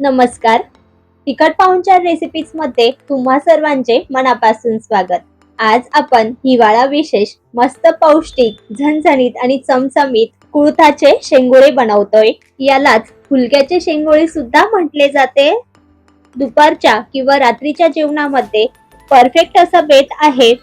नमस्कार. तिखट पाहुणचार रेसिपीजमध्ये तुम्हा सर्वांचे मनापासून स्वागत. आज आपण हिवाळा विशेष मस्त पौष्टिक झणझणीत आणि चमचमीत कुळथाचे शेंगोळे बनवतोय. यालाच फुलक्याचे शेंगोळे सुद्धा म्हटले जाते. दुपारच्या किंवा रात्रीच्या जेवणामध्ये परफेक्ट असा बेत आहे.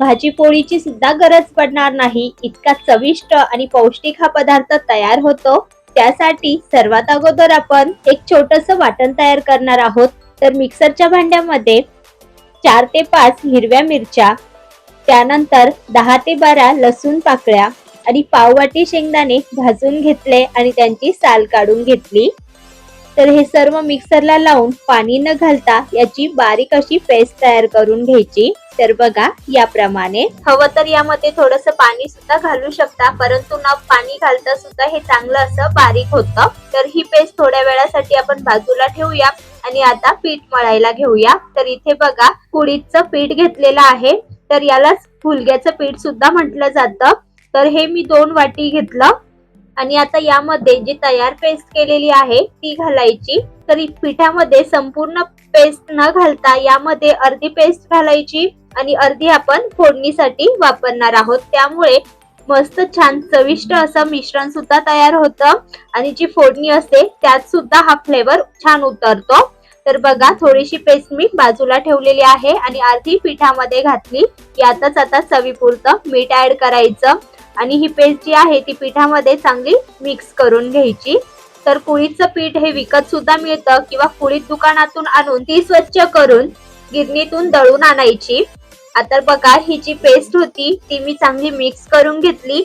भाजी पोळीची सुद्धा गरज पडणार नाही. इतका चविष्ट आणि पौष्टिक हा पदार्थ तयार होतो. त्यासाठी सर्वात अगोदर आपण एक छोटस वाटण तयार करणार आहोत. तर मिक्सरच्या भांड्यामध्ये चार ते पाच हिरव्या मिरच्या त्यानंतर दहा ते बारा लसूण पाकळ्या आणि पाववाटी शेंगदाणे भाजून घेतले आणि त्यांची साल काढून घेतली. तर हे सर्व मिक्सरला लावून पाणी न घालता याची बारीक अशी पेस्ट तयार करून घ्यायची. तर बघा याप्रमाणे. हवं तर यामध्ये थोडस पाणी सुद्धा घालू शकता परंतु न पाणी घालता सुद्धा हे चांगलं असं बारीक होतं. तर ही पेस्ट थोड्या वेळासाठी आपण बाजूला ठेवूया आणि आता पीठ मळायला घेऊया. तर इथे बघा कुडीचं पीठ घेतलेलं आहे. तर यालाच फुलग्याचं पीठ सुद्धा म्हटलं जातं. तर हे मी दोन वाटी घेतलं. आणि आता यामध्ये जी तयार पेस्ट केलेली आहे ती घालायची. तरी पिठामध्ये संपूर्ण पेस्ट न घालता यामध्ये अर्धी पेस्ट घालायची आणि अर्धी आपण फोडणीसाठी वापरणार आहोत. त्यामुळे मस्त छान चविष्ट असं मिश्रण सुद्धा तयार होतं आणि जी फोडणी असते त्यात सुद्धा हा फ्लेवर छान उतरतो. तर बघा थोडीशी पेस्ट मी बाजूला ठेवलेली आहे आणि अर्धी पिठामध्ये घातली. यातच आता चवीपुरतं मीठ ऍड करायचं. आणि ही पेस्ट जी आहे ती पिठामध्ये चांगली मिक्स करून घ्यायची. तर कुळीचं पीठ हे विकत सुद्धा मिळतं किंवा कुळीत दुकानातून आणून ती स्वच्छ करून गिरणीतून दळून आणायची. आता बघा ही जी पेस्ट होती ती मी चांगली मिक्स करून घेतली.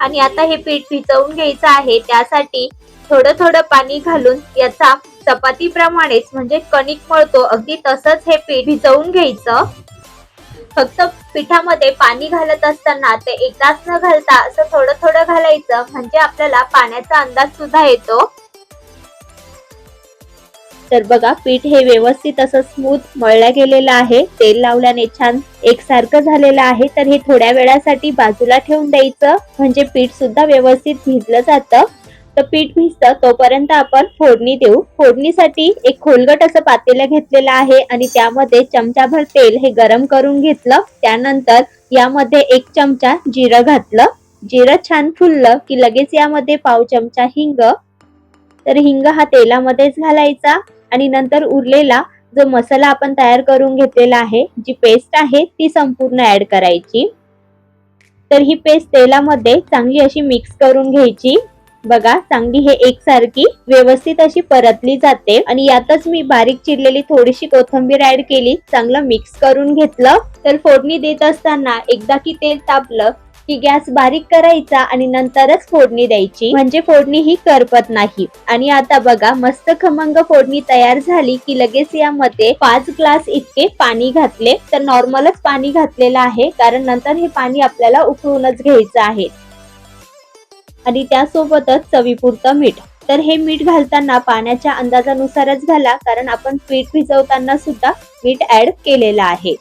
आणि आता हे पीठ भिजवून घ्यायचं आहे. त्यासाठी थोडं थोडं पाणी घालून याचा चपातीप्रमाणेच म्हणजे कणिक मळतो अगदी तसंच हे पीठ भिजवून घ्यायचं. फक्त पिठामध्ये पाणी घालत असताना ते एकदाच न घालता असं थोडं थोडं घालायचं म्हणजे आपल्याला पाण्याचा अंदाज सुद्धा येतो. तर बघा पीठ हे व्यवस्थित असं स्मूथ मळल्या गेलेलं आहे. तेल लावल्याने छान एकसारखं झालेलं आहे. तर हे थोड्या वेळासाठी बाजूला ठेवून द्यायचं. म्हणजे पीठ सुद्धा व्यवस्थित भिजलं जातं. तर पीठ भिजतं तोपर्यंत आपण फोडणी देऊ. फोडणीसाठी एक खोलगट असं पातेलं घेतलेलं आहे आणि त्यामध्ये चमचाभर तेल हे गरम करून घेतलं. त्यानंतर यामध्ये एक चमचा जिरं घातलं. जिरं छान फुललं की लगेच यामध्ये पाव चमचा हिंग. तर हिंग हा तेलामध्येच घालायचा आणि नंतर उरलेला जो मसाला आपण तयार करून घेतलेला आहे जी पेस्ट आहे ती संपूर्ण ऍड करायची. तर ही पेस्ट तेलामध्ये चांगली अशी मिक्स करून घ्यायची. बघा चांगली हे एकसारखी व्यवस्थित अशी परतली जाते. आणि यातच मी बारीक चिरलेली थोडीशी कोथिंबीर ऍड केली. चांगलं मिक्स करून घेतलं. तर फोडणी देत असताना एकदा की तेल तापलं की गॅस बारीक करायचा आणि नंतरच फोडणी द्यायची. म्हणजे फोडणी ही करपत नाही. आणि आता बघा मस्त खमंग फोडणी तयार झाली की लगेच यामध्ये पाच ग्लास इतके पाणी घातले. तर नॉर्मलच पाणी घातलेलं आहे. कारण नंतर हे पाणी आपल्याला उकळूनच घ्यायचं आहे. आणि त्यासोबतच चवीपुरतं मीठ. तर हे मीठ घालताना पाण्याच्या अंदाजानुसारच घाला कारण आपण पीठ भिजवताना सुद्धा मीठ ऍड केलेलं आहे.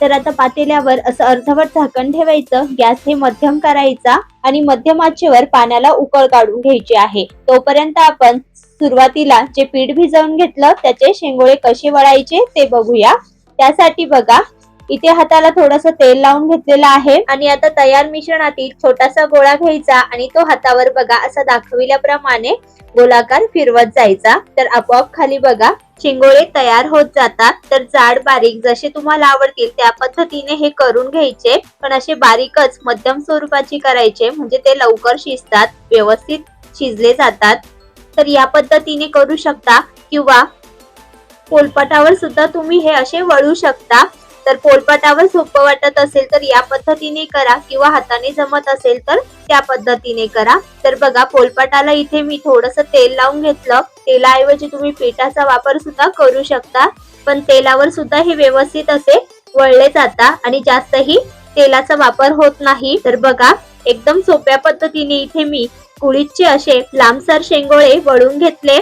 तर आता पातेल्यावर असं अर्धवट झाकण ठेवायचं गॅस हे मध्यम करायचा आणि मध्यम आचेवर पाण्याला उकळ काढून घ्यायची आहे. तोपर्यंत आपण सुरुवातीला जे पीठ भिजवून घेतलं त्याचे शेंगोळे कसे वळायचे ते बघूया. त्यासाठी बघा इथे हाताला थोडस तेल लावून घेतलेलं आहे. आणि आता तयार मिश्रणातील छोटासा गोळा घ्यायचा आणि तो हातावर बघा असा दाखविल्याप्रमाणे गोलाकार फिरवत जायचा. तर आपोआप खाली बघा शिंगोळे तयार होत जातात. तर जाड बारीक जसे तुम्हाला आवडतील त्या पद्धतीने हे करून घ्यायचे. पण असे बारीकच मध्यम स्वरूपाची करायचे म्हणजे ते लवकर शिजतात व्यवस्थित शिजले जातात. तर या पद्धतीने करू शकता किंवा पोलपटावर सुद्धा तुम्ही हे असे वळू शकता. तर पोलपाटावर सोपं वाटत असेल तर या पद्धतीने करा. किंवा हाताने जमत असेल तर त्या पद्धतीने करा. तर बघा पोलपाटाला इथे मी थोडस तेल लावून घेतलं. तेलाऐवजी तुम्ही पिठाचा वापर सुद्धा करू शकता. पण तेलावर सुद्धा हे व्यवस्थित असे वळले जाता आणि जास्तही तेलाचा वापर होत नाही. तर बघा एकदम सोप्या पद्धतीने इथे मी कुळीचे असे लांबसर शेंगोळे वळून घेतले.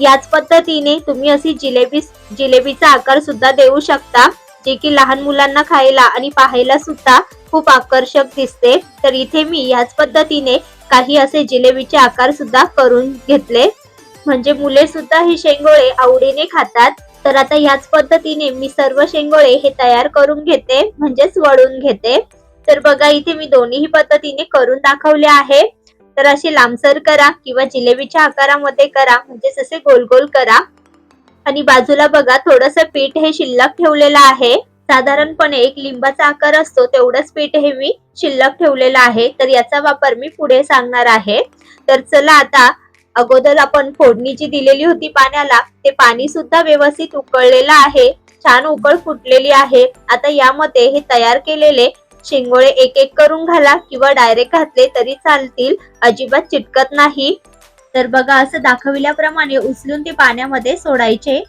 याच पद्धतीने तुम्ही अशी जिलेबी जिलेबीचा आकार सुद्धा देऊ शकता. जे की लहान मुलांना खायला आणि पाहायला सुद्धा खूप आकर्षक दिसते. तर इथे मी याच पद्धतीने काही असे जिलेबीचे आकार सुद्धा करून घेतले. म्हणजे मुले सुद्धा हे शेंगोळे आवडीने खातात. तर आता याच पद्धतीने मी सर्व शेंगोळे हे तयार करून घेते म्हणजेच वळून घेते. तर बघा इथे मी दोन्ही पद्धतीने करून दाखवले आहे. तर असे लांबसर करा किंवा जिलेबीच्या आकारामध्ये करा म्हणजे जसे गोल गोल करा. आणि बाजूला बघा थोडस पीठ हे शिल्लक ठेवलेलं आहे. साधारणपणे एक लिंबाचा आकार असतो तेवढंच पीठ हे मी शिल्लक ठेवलेलं आहे. तर याचा वापर मी पुढे सांगणार आहे. तर चला आता अगोदर आपण फोडणी जी दिलेली होती पाण्याला ते पाणी सुद्धा व्यवस्थित उकळलेलं आहे. छान उकळ फुटलेली आहे. आता यामध्ये हे तयार केलेले शेंगोळे एक एक करून घाला किंवा डायरेक्ट घातले तरी चालतील. अजिबात चिटकत नाही. तर बघा असं दाखविल्याप्रमाणे उचलून ते पाण्यामध्ये सोडायचे.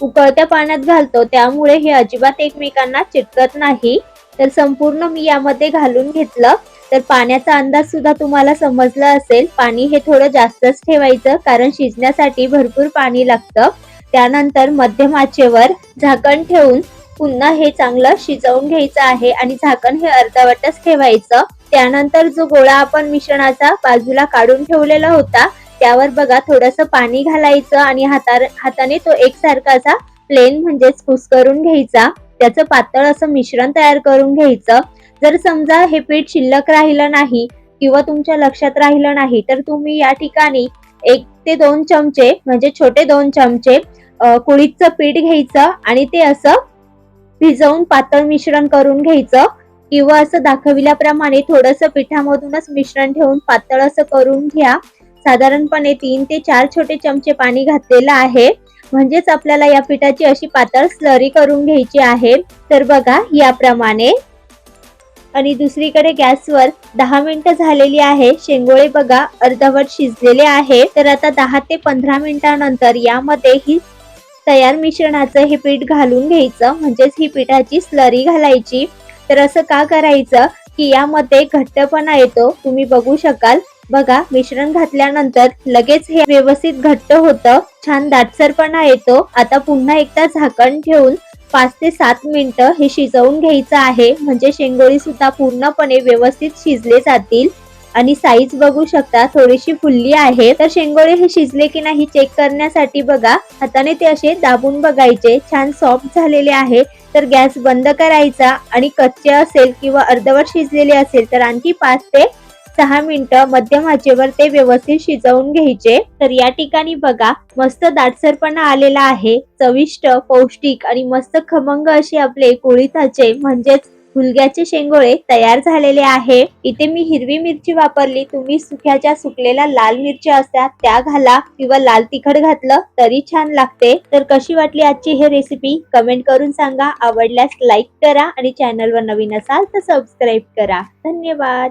उकळत्या पाण्यात घालतो त्यामुळे हे अजिबात एकमेकांना चिटकत नाही. तर संपूर्ण मी यामध्ये घालून घेतलं. तर पाण्याचा अंदाज सुद्धा तुम्हाला समजला असेल. पाणी हे थोडं जास्तच ठेवायचं कारण शिजण्यासाठी भरपूर पाणी लागतं. त्यानंतर मध्यम आचेवर झाकण ठेवून पुन्हा हे चांगलं शिजवून घ्यायचं आहे आणि झाकण हे अर्धवटच ठेवायचं. त्यानंतर जो गोळा आपण मिश्रणाचा बाजूला काढून ठेवलेला होता त्यावर बघा थोडस पाणी घालायचं आणि हाता हाताने तो एकसारखा असा प्लेन म्हणजेच करून घ्यायचा. त्याचं पातळ असं मिश्रण तयार करून घ्यायचं. जर समजा हे पीठ शिल्लक राहिलं नाही किंवा तुमच्या लक्षात राहिलं नाही तर तुम्ही या ठिकाणी एक ते दोन चमचे म्हणजे छोटे दोन चमचे कुळीचं पीठ घ्यायचं आणि ते असं भिजवून पातळ मिश्रण करून घ्यायचं. किंवा असं दाखविल्याप्रमाणे थोडस पिठामधूनच मिश्रण ठेवून पातळ असं करून घ्या. साधारणपणे तीन ते चार छोटे चमचे पाणी घातलेलं आहे. म्हणजेच आपल्याला या पिठाची अशी पातळ स्लरी करून घ्यायची आहे. तर बघा याप्रमाणे. आणि दुसरीकडे गॅसवर दहा मिनिटं झालेली आहे. शेंगोळे बघा अर्धवट शिजलेले आहे. तर आता दहा ते पंधरा मिनिटानंतर यामध्ये ही तयार मिश्रणाचं हे पीठ घालून घ्यायचं. म्हणजेच ही पिठाची स्लरी घालायची. तर असं का करायचं? की यामध्ये घट्टपणा येतो. तुम्ही बघू शकाल. बघा मिश्रण घातल्यानंतर लगेच हे व्यवस्थित घट्ट होतं. छान दाटसरपणा येतो. आता पुन्हा एकदा झाकण ठेवून पाच ते सात मिनिटं हे शिजवून घ्यायचं आहे. म्हणजे शेंगोळी सुद्धा पूर्णपणे व्यवस्थित शिजले जातील. आणि साईज बघू शकता थोडीशी फुलली आहे. तर शेंगोळे हे शिजले की नाही चेक करण्यासाठी बघा. हाताने ते असे दाबून बघायचे. छान सॉफ्ट झालेले आहे. तर गॅस बंद करायचा आणि कच्चे असेल किंवा अर्धवट शिजलेले असेल तर आणखी पाच ते सहा मिनिटं मध्यम आचेवर ते व्यवस्थित शिजवून घ्यायचे. तर या ठिकाणी बघा मस्त दाटसरपणा आलेला आहे. चविष्ट पौष्टिक आणि मस्त खमंग असे आपले कुळीथाचे म्हणजेच हुलग्याचे शेंगोळे तयार झालेले आहे. इथे मी हिरवी मिरची वापरली. तुम्ही सुक्याच्या सुकलेल्या लाल मिरच्या असतात त्या घाला किंवा लाल तिखट घातलं तरी छान लागते. तर कशी वाटली आजची हे रेसिपी कमेंट करून सांगा. आवडल्यास लाईक करा आणि चॅनलवर नवीन असाल तर सबस्क्राईब करा. धन्यवाद.